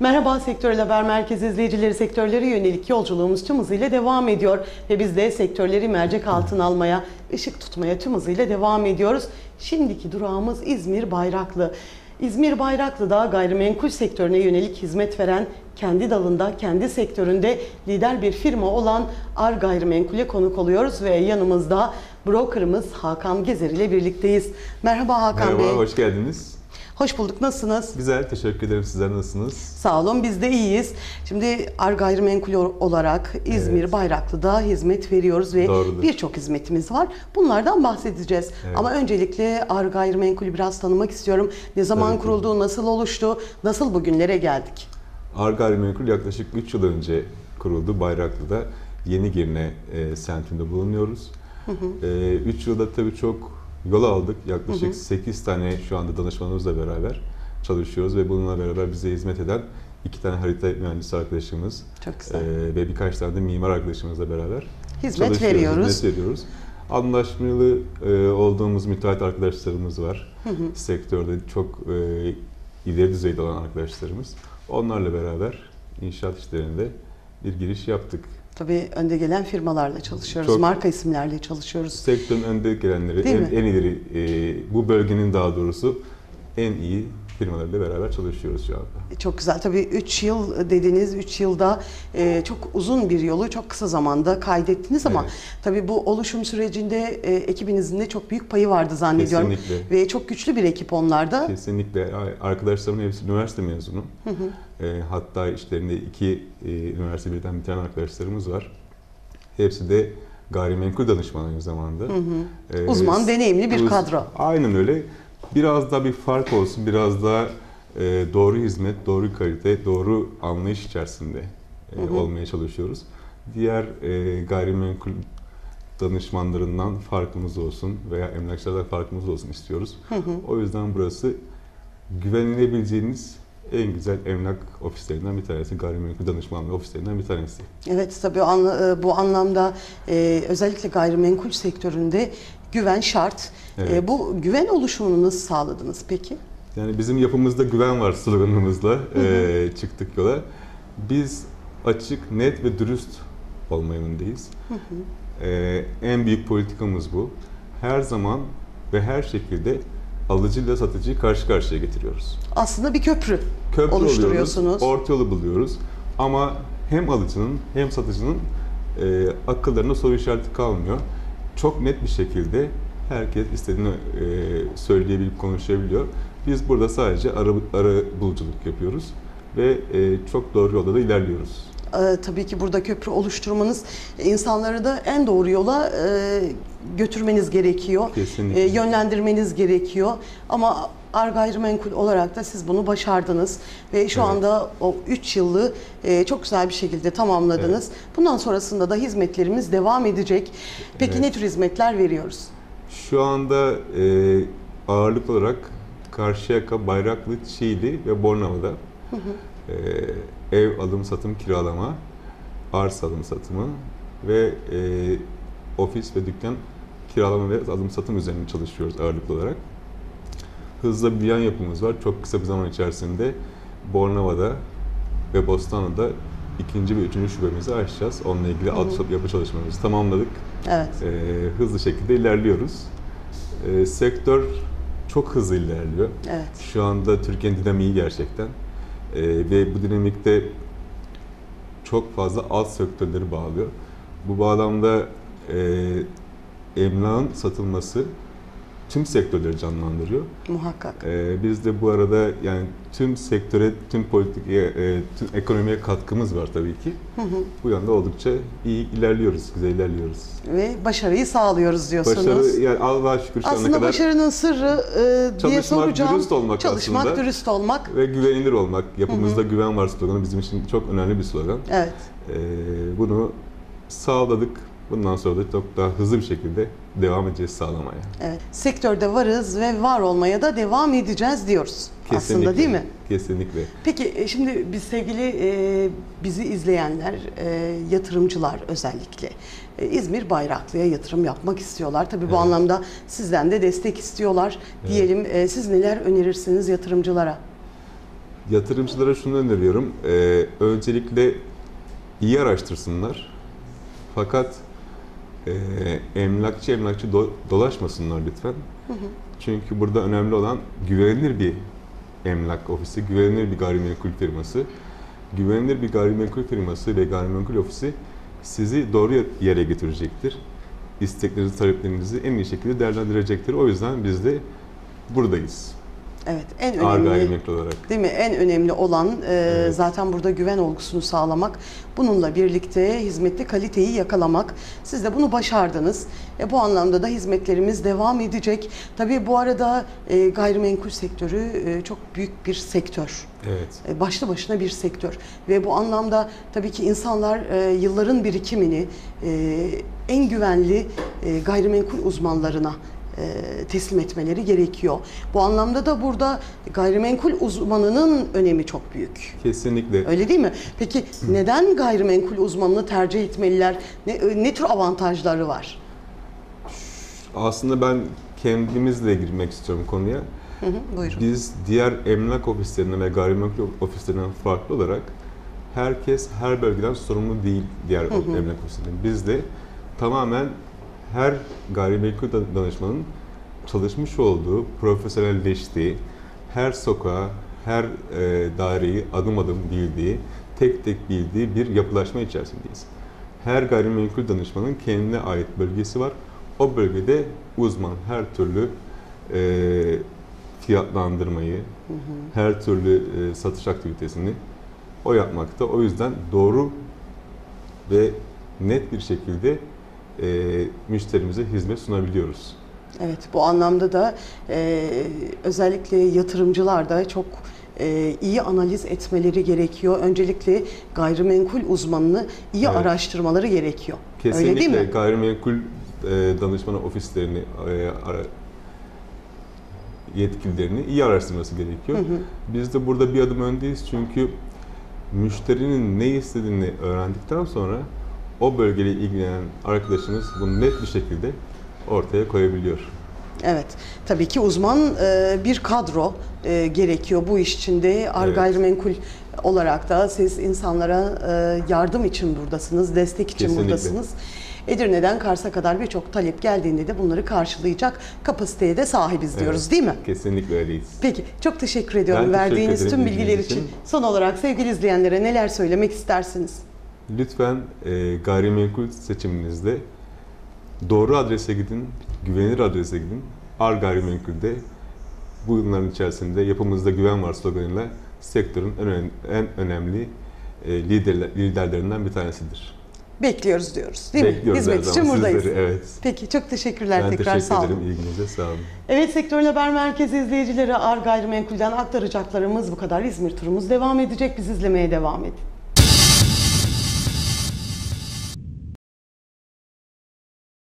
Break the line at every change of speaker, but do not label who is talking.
Merhaba Sektörel Haber Merkezi izleyicileri sektörlere yönelik yolculuğumuz tüm hızıyla devam ediyor. Ve biz de sektörleri mercek altına almaya, ışık tutmaya tüm hızıyla devam ediyoruz. Şimdiki durağımız İzmir Bayraklı. İzmir Bayraklı'da gayrimenkul sektörüne yönelik hizmet veren kendi dalında, kendi sektöründe lider bir firma olan Ar Gayrimenkul'e konuk oluyoruz ve yanımızda brokerımız Hakan Gezer ile birlikteyiz. Merhaba Hakan
Merhaba,
Bey.
hoş geldiniz.
Hoş bulduk. Nasılsınız?
Güzel, teşekkür ederim. Sizler nasılsınız?
Sağ olun biz de iyiyiz. Şimdi Ar Gayrimenkul olarak İzmir
Evet.
Bayraklı'da hizmet veriyoruz ve birçok hizmetimiz var. Bunlardan bahsedeceğiz.
Evet.
Ama öncelikle Ar Gayrimenkul'ü biraz tanımak istiyorum. Ne zaman
Tabii
kuruldu, nasıl oluştu, nasıl bugünlere geldik?
Ar Gayrimenkul yaklaşık 3 yıl önce kuruldu. Bayraklı'da Yeni Girne e, semtinde bulunuyoruz. 3 yılda tabii çok yol aldık. Yaklaşık 8 tane şu anda danışmanımızla beraber çalışıyoruz ve bununla beraber bize hizmet eden iki tane harita mühendisi arkadaşımız
Çok güzel.
e, ve birkaç tane de mimar arkadaşımızla beraber
Hizmet veriyoruz.
Hizmet veriyoruz. Anlaşmalı e, olduğumuz müteahhit arkadaşlarımız var. Sektörde çok e, ileri düzeyde olan arkadaşlarımız. Onlarla beraber inşaat işlerinde bir giriş yaptık.
Tabii önde gelen firmalarla çalışıyoruz,
Çok-
marka isimlerle çalışıyoruz.
Sektörün önde gelenleri,
Değil
en,
mi?
en ileri, e, bu bölgenin daha doğrusu en iyi firmalarla beraber çalışıyoruz şu anda.
E, Çok güzel. Tabii 3 yıl dediğiniz 3 yılda e, çok uzun bir yolu çok kısa zamanda kaydettiniz ama
Evet.
tabii bu oluşum sürecinde e, ekibinizin de çok büyük payı vardı zannediyorum.
Kesinlikle.
Ve çok güçlü bir ekip onlarda.
Kesinlikle. Arkadaşlarımın hepsi üniversite mezunu. E, hatta işlerinde iki e, üniversite birden biten arkadaşlarımız var. Hepsi de gayrimenkul danışmanı aynı zamanda. E,
Uzman, deneyimli bir
uz-
kadro.
Aynen öyle. Biraz daha bir fark olsun, biraz daha e, doğru hizmet, doğru kalite, doğru anlayış içerisinde e, olmaya çalışıyoruz. Diğer e, gayrimenkul danışmanlarından farkımız olsun veya emlakçılardan farkımız olsun istiyoruz. O yüzden burası güvenilebileceğiniz en güzel emlak ofislerinden bir tanesi, gayrimenkul danışmanlığı ofislerinden bir tanesi.
Evet tabii e, bu anlamda e, özellikle gayrimenkul sektöründe güven şart.
Evet.
E, bu güven oluşumunu nasıl sağladınız peki?
Yani bizim yapımızda güven var sloganımızla eee, çıktık yola. Biz açık, net ve dürüst olma yönündeyiz. Eee, en büyük politikamız bu. Her zaman ve her şekilde alıcıyla satıcıyı karşı karşıya getiriyoruz.
Aslında bir köprü.
Köprü
Oluşturuyorsunuz.
orta yolu buluyoruz. Ama hem alıcının hem satıcının eee akıllarında soru işareti kalmıyor. Çok net bir şekilde herkes istediğini eee söyleyebilip konuşabiliyor. Biz burada sadece ara, ara buluculuk yapıyoruz ve eee, çok doğru yolda da ilerliyoruz.
Ee, tabii ki burada köprü oluşturmanız insanları da en doğru yola e, götürmeniz gerekiyor.
Kesinlikle.
E, yönlendirmeniz gerekiyor. Ama Ar Gayrimenkul olarak da siz bunu başardınız ve şu
Evet.
anda o 3 yılı e, çok güzel bir şekilde tamamladınız. Bundan sonrasında da hizmetlerimiz devam edecek. Peki
Evet.
ne tür hizmetler veriyoruz?
Şu anda eee ağırlık olarak Karşıyaka, Bayraklı, Çiğli ve Bornova'da eee, ev alım, satım, kiralama, arsa alım, satımı ve eee, ofis ve dükkan kiralama ve alım, satım üzerine çalışıyoruz ağırlıklı olarak. Hızla büyüyen yapımız var. Çok kısa bir zaman içerisinde Bornova'da ve Bostanlı'da ikinci ve üçüncü şubemizi açacağız. Onunla ilgili altyapı yapı çalışmalarımızı tamamladık.
Evet.
Ee, hızlı şekilde ilerliyoruz. Ee, sektör çok hızlı ilerliyor.
Evet.
Şu anda Türkiye'nin dinamiği gerçekten. Ee, ve bu dinamikte çok fazla alt sektörleri bağlıyor. Bu bağlamda e, emlakın satılması tüm sektörleri canlandırıyor.
Muhakkak.
Ee, biz de bu arada yani tüm sektöre, tüm politikaya, e, tüm ekonomiye katkımız var tabii ki. Bu yanda oldukça iyi ilerliyoruz, güzel ilerliyoruz.
Ve başarıyı sağlıyoruz diyorsunuz.
Başarı yani Allah'a şükür şu ana
Aslında
kadar
başarının sırrı e, diye
Çalışmak,
soracağım.
dürüst olmak
Çalışmak,
aslında.
dürüst olmak.
ve güvenilir olmak, yapımızda güven var sloganı bizim için çok önemli bir slogan.
Evet.
Ee, bunu sağladık. Bundan sonra da çok daha hızlı bir şekilde devam edeceğiz sağlamaya.
Evet. Sektörde varız ve var olmaya da devam edeceğiz diyoruz. Aslında değil mi?
Kesinlikle.
Peki e, şimdi biz sevgili e, bizi izleyenler, e, yatırımcılar özellikle e, İzmir Bayraklı'ya yatırım yapmak istiyorlar. Tabii bu
Evet.
anlamda sizden de destek istiyorlar.
Evet.
Diyelim e, siz neler önerirsiniz yatırımcılara?
Yatırımcılara şunu öneriyorum. Ee, öncelikle iyi araştırsınlar. Fakat e, emlakçı emlakçı do- dolaşmasınlar lütfen. Çünkü burada önemli olan güvenilir bir emlak ofisi, güvenilir bir gayrimenkul firması. Güvenilir bir gayrimenkul firması ve gayrimenkul ofisi sizi doğru yere getirecektir. İsteklerinizi, taleplerinizi en iyi şekilde değerlendirecektir. O yüzden biz de buradayız.
Evet, en
Ağır
önemli
gayrimenkul olarak.
Değil mi? En önemli olan e,
Evet.
zaten burada güven olgusunu sağlamak. Bununla birlikte hizmette kaliteyi yakalamak. Siz de bunu başardınız. E, bu anlamda da hizmetlerimiz devam edecek. Tabii bu arada e, gayrimenkul sektörü e, çok büyük bir sektör.
Evet.
E, başlı başına bir sektör ve bu anlamda tabii ki insanlar e, yılların birikimini e, en güvenli e, gayrimenkul uzmanlarına teslim etmeleri gerekiyor. Bu anlamda da burada gayrimenkul uzmanının önemi çok büyük.
Kesinlikle.
Öyle değil mi? Peki neden gayrimenkul uzmanını tercih etmeliler? Ne, ne tür avantajları var?
Aslında ben kendimizle girmek istiyorum konuya.
Hı hı, buyurun.
Biz diğer emlak ofislerinden ve gayrimenkul ofislerinden farklı olarak herkes her bölgeden sorumlu değil diğer emlak ofislerinden. Biz de tamamen her gayrimenkul da- danışmanın çalışmış olduğu, profesyonelleştiği, her sokağa, her e, daireyi adım adım bildiği, tek tek bildiği bir yapılaşma içerisindeyiz. Her gayrimenkul danışmanın kendine ait bölgesi var. O bölgede uzman her türlü e, fiyatlandırmayı, her türlü e, satış aktivitesini o yapmakta. O yüzden doğru ve net bir şekilde e, müşterimize hizmet sunabiliyoruz.
Evet, bu anlamda da e, özellikle yatırımcılar da çok e, iyi analiz etmeleri gerekiyor. Öncelikle gayrimenkul uzmanını iyi
Evet.
araştırmaları gerekiyor.
Kesinlikle
Öyle değil mi?
gayrimenkul e, danışmanı ofislerini e, ara- yetkililerini iyi araştırması gerekiyor. Biz de burada bir adım öndeyiz çünkü müşterinin ne istediğini öğrendikten sonra o bölgeyle ilgilenen arkadaşımız bunu net bir şekilde ortaya koyabiliyor.
Evet, tabii ki uzman e, bir kadro e, gerekiyor bu iş içinde. Ar
Evet.
Gayrimenkul olarak da siz insanlara e, yardım için buradasınız, destek için
Kesinlikle.
buradasınız. Edirne'den Kars'a kadar birçok talep geldiğinde de bunları karşılayacak kapasiteye de sahibiz diyoruz
Evet.
değil mi?
Kesinlikle öyleyiz.
Peki, çok teşekkür ediyorum
Ben teşekkür
verdiğiniz
ederim
tüm bilgiler için.
için.
Son olarak sevgili izleyenlere neler söylemek istersiniz?
Lütfen e, gayrimenkul seçiminizde doğru adrese gidin, güvenilir adrese gidin. Ar Gayrimenkul'de bu yılların içerisinde yapımızda güven var sloganıyla sektörün en, önem- en önemli e, liderler, liderlerinden bir tanesidir.
Bekliyoruz diyoruz değil mi?
Bekliyoruz her
Hizmet için buradayız.
sizleri. Evet.
Peki, çok teşekkürler
Ben
tekrar
teşekkür
sağ olun.
ederim ilginize. Sağ olun.
Evet Sektörün Haber Merkezi izleyicileri Ar Gayrimenkul'den aktaracaklarımız bu kadar. İzmir turumuz devam edecek. Biz izlemeye devam edin.